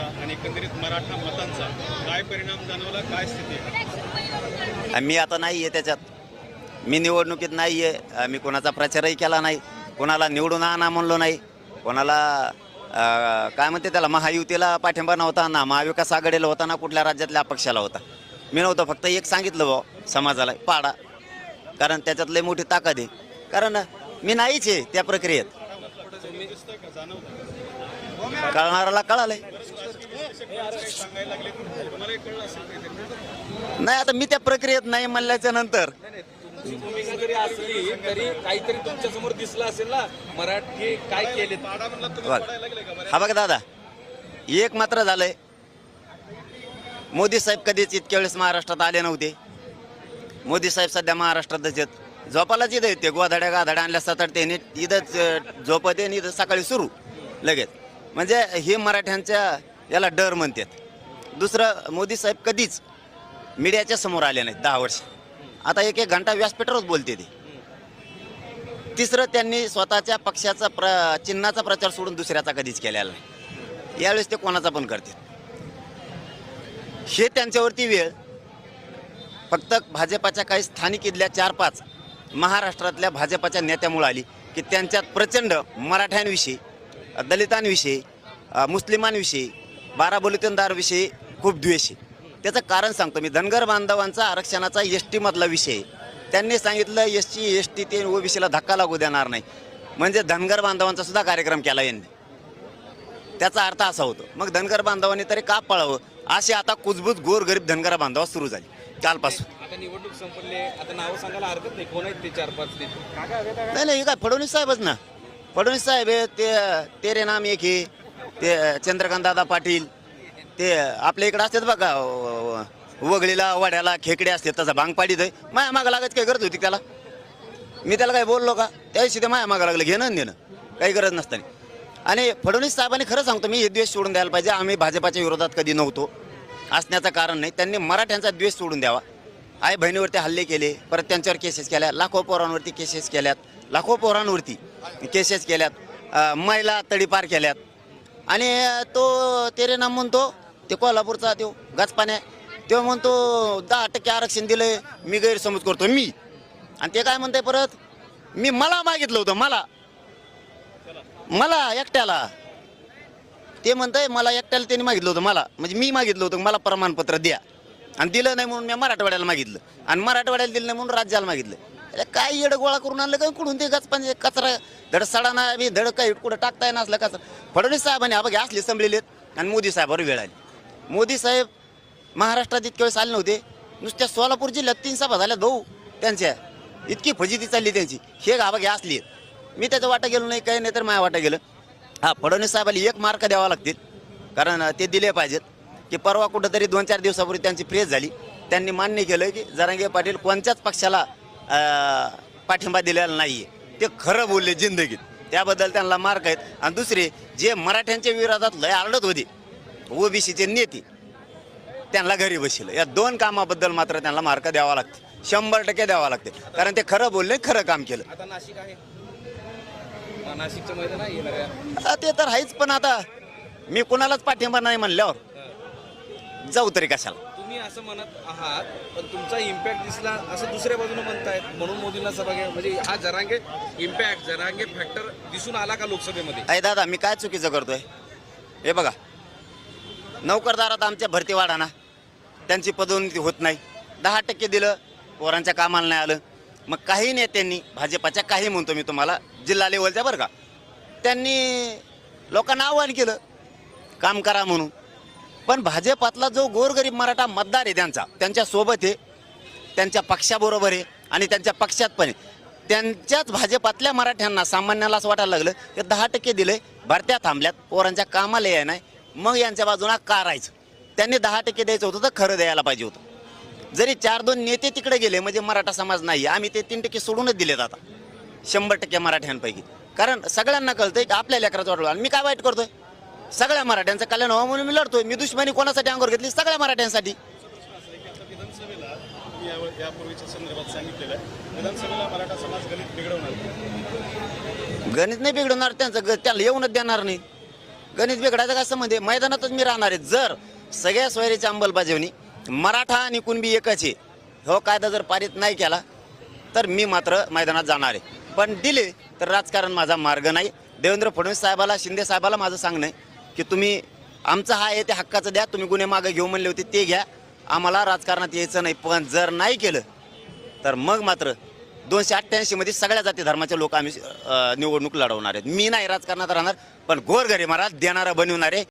आणि एकंदरीत मराठा मतांचा काय परिणाम जाणवला काय स्थिती आहे? मी आता नाही आहे त्याच्यात. मी निवडणुकीत नाही आहे मी कोणाचा प्रचारही केला नाही. कोणाला निवडून आणा म्हणलो नाही. कोणाला काय म्हणते त्याला महायुतीला पाठिंबा नव्हता ना महाविकास आघाडीला होता ना कुठल्या राज्यातल्या अपक्षाला होता. मी नव्हतं फक्त एक सांगितलं भाऊ समाजाला पाडा. कारण त्याच्यात लय मोठी ताकद आहे. कारण मी नाहीच आहे त्या प्रक्रियेत. कळणाऱ्याला कळालंय. नाही आता मी त्या प्रक्रियेत नाही म्हणल्याच्या नंतर. भूमिका जरी असली तरी काहीतरी तुमच्यासमोर दिसलं असेल ना मराठी काय केले का हा बघा दादा एक मात्र झालंय. मोदी साहेब कधीच इतक्या वेळेस महाराष्ट्रात आले नव्हते. मोदी साहेब सध्या महाराष्ट्रातच आहेत. झोपालाच इथं येते गोधाड्या गाधाड्या आणल्या सात आठ ते इथंच आणि इथं सकाळी सुरू लगेच. म्हणजे हे मराठ्यांच्या याला डर म्हणतात. दुसरं मोदी साहेब कधीच मीडियाच्या समोर आले नाहीत दहा वर्ष. आता एक एक घंटा व्यासपीठावरच बोलते ते. तिसरं त्यांनी स्वतःच्या पक्षाचा प्र चिन्हाचा प्रचार सोडून दुसऱ्याचा कधीच केलेला नाही. यावेळेस ते कोणाचा पण करतील. हे त्यांच्यावरती वेळ. फक्त भाजपाच्या काही स्थानिक इथल्या चार पाच महाराष्ट्रातल्या भाजपाच्या नेत्यामुळे आली की त्यांच्यात प्रचंड मराठ्यांविषयी दलितांविषयी मुस्लिमांविषयी बाराबोलितनदारविषयी खूप द्वेष आहे. त्याचं कारण सांगतो मी. धनगर बांधवांचा आरक्षणाचा एस टीमधला विषय. त्यांनी सांगितलं एस टी एस टी ते ओबीसीला धक्का लागू देणार नाही. म्हणजे धनगर बांधवांचा सुद्धा कार्यक्रम केला यांनी. त्याचा अर्थ असा होतो मग धनगर बांधवांनी तरी का पळावं? असे आता कुजबूज गोरगरीब धनगर बांधव सुरू झाली. कालपासून. आता निवडणूक संपले आता नावं सांगायला हरकत नाही. कोण आहेत ते चार पाच नाही नाही हे काय फडणवीस साहेबच ना? फडणवीस साहेब हे ते तेरे नाम एक हे. ते चंद्रकांत दादा पाटील. ते आपल्या इकडे असतात बघा वगळीला वाड्याला खेकडे असतात त्याचा भांग पाडीत आहे. माया मागं लागायची काही गरज होती त्याला? मी त्याला काय बोललो का? त्याविषयी ते माया मागं लागलं घेणं देणं. काही गरज नसताना. आणि फडणवीस साहेबांनी खरं सांगतो मी हे द्वेष सोडून द्यायला पाहिजे. आम्ही भाजपाच्या विरोधात कधी नव्हतो. असण्याचं कारण नाही. त्यांनी मराठ्यांचा द्वेष सोडून द्यावा. आई बहिणीवरती हल्ले केले परत त्यांच्यावर केसेस केल्या लाखो पोरांवरती केसेस केल्यात लाखो पोरांवरती केसेस केल्यात महिला तडीपार केल्यात. आणि तो तेरे नाम म्हणतो ते कोल्हापूरचा तो गचपाण्या तो म्हणतो दहा टक्के आरक्षण दिलं मी गैरसमज करतो मी. आणि ते काय म्हणते परत? मी मला मागितलं होतं मला. मला एकट्याला. ते म्हणतंय मला एकट्याला त्यांनी मागितलं होतं मला. म्हणजे मी मागितलं होतं मला प्रमाणपत्र द्या. आणि दिलं नाही म्हणून मी मराठवाड्याला मागितलं. आणि मराठवाड्याला दिलं नाही म्हणून राज्याला मागितलं. अरे काय येडं गोळा करून आणलं काय? कुठून ते गच पण कचरा धड सडा ना बी धड काही कुठं टाकता येणार असलं कचरा फडणवीस साहेबांनी हा बघ असले संभलेत आणि मोदी साहेबावर वेळ आली. मोदी साहेब महाराष्ट्रात इतके वेळेस आले नव्हते. नुसत्या सोलापूर जिल्ह्यात तीन सभा झाल्या भाऊ त्यांच्या. इतकी फजिती चालली त्यांची. हे हा घ्या असली मी त्याचं वाटा गेलो नाही काही नाही तर माझ्या वाटा गेलं. हा फडणवीस साहेबाला एक मार्क द्यावा लागतील. कारण ते दिले पाहिजेत. की परवा कुठंतरी दोन चार दिवसापूर्वी त्यांची प्रेस झाली. त्यांनी मान्य केलं की जरांगे पाटील कोणत्याच पक्षाला पाठिंबा दिलेला नाही आहे ते खरं बोलले जिंदगीत. त्याबद्दल त्यांना मार्क आहेत. आणि दुसरे जे मराठ्यांच्या विरोधात लय आरडत होते ओबीसीचे नेते त्यांना घरी बसलं या दोन कामाबद्दल मात्र त्यांना मार्क द्यावा लागते. शंभर टक्के द्यावा लागते. कारण ते खरं बोलले खरं काम केलं. आता नाशिक आहे. नाशिकचं मैदान आहे ते तर आहेच पण आता मी कुणालाच पाठिंबा नाही म्हणल्यावर. जाऊ तरी कशाला. तुम्ही असं म्हणत आहात पण तुमचा इम्पॅक्ट दिसला असं दुसऱ्या बाजूने म्हणतायत. म्हणून मोदींना सभा घ्या म्हणजे हा जरांगे इम्पॅक्ट जरांगे फॅक्टर दिसून आला का लोकसभेमध्ये? अय दादा मी काय चुकीचं करतोय? हे बघा. नोकरदारात आमच्या भरती वाढाना त्यांची पदोन्नती होत नाही. दहा टक्के दिलं पोरांच्या कामाला नाही आलं. मग काही नेत्यांनी भाजपाच्या काही म्हणतो मी तुम्हाला जिल्हा लेवलच्या बरं का त्यांनी लोकांना आव्हान केलं. काम करा म्हणून. पण भाजपातला जो गोरगरीब मराठा मतदार आहे त्यांचा त्यांच्यासोबत आहे त्यांच्या पक्षाबरोबर आहे आणि त्यांच्या पक्षात पण आहे. त्यांच्याच भाजपातल्या मराठ्यांना सामान्याला असं वाटायला लागलं ते दहा टक्के दिले भरत्या थांबल्यात पोरांच्या कामाला याय नाही. मग यांच्या बाजूला का राहायचं? त्यांनी दहा टक्के द्यायचं होतं तर खरं द्यायला पाहिजे होतं. जरी चार दोन नेते तिकडे गेले म्हणजे मराठा समाज नाही आम्ही ते तीन टक्के सोडूनच दिलेत आता. शंभर टक्के मराठ्यांपैकी. कारण सगळ्यांना कळतंय की आपल्या लेकराचं वाटलं आणि मी काय वाईट करतोय? सगळ्या मराठ्यांचं कल्याण व्हावं म्हणून मी लढतोय. मी दुश्मनी कोणासाठी अंगावर घेतली? सगळ्या मराठ्यांसाठी. गणित नाही बिघडवणार त्यांचं ग- त्याला येऊनच देणार नाही. गणित बिघडायचं का संबंध आहे? मैदानातच मी राहणार आहे. जर सगळ्या सोयरीची अंमलबजावणी मराठा आणि कुणबी एकच आहे हो कायदा जर पारित नाही केला तर मी मात्र मैदानात जाणार आहे. पण दिले तर राजकारण माझा मार्ग नाही. देवेंद्र फडणवीस साहेबाला शिंदे साहेबाला माझं सांगणं आहे. की तुम्ही आमचं हा आहे ते हक्काचं द्या तुम्ही गुन्हे मागं घेऊ म्हणले होते ते घ्या. आम्हाला राजकारणात यायचं नाही पण जर नाही केलं तर मग मात्र दोनशे अठ्ठ्याऐंशीमध्ये सगळ्या जाती धर्माचे लोक आम्ही निवडणूक लढवणार आहेत. मी नाही राजकारणात राहणार पण गोरगरीबाला देणारा बनवणारे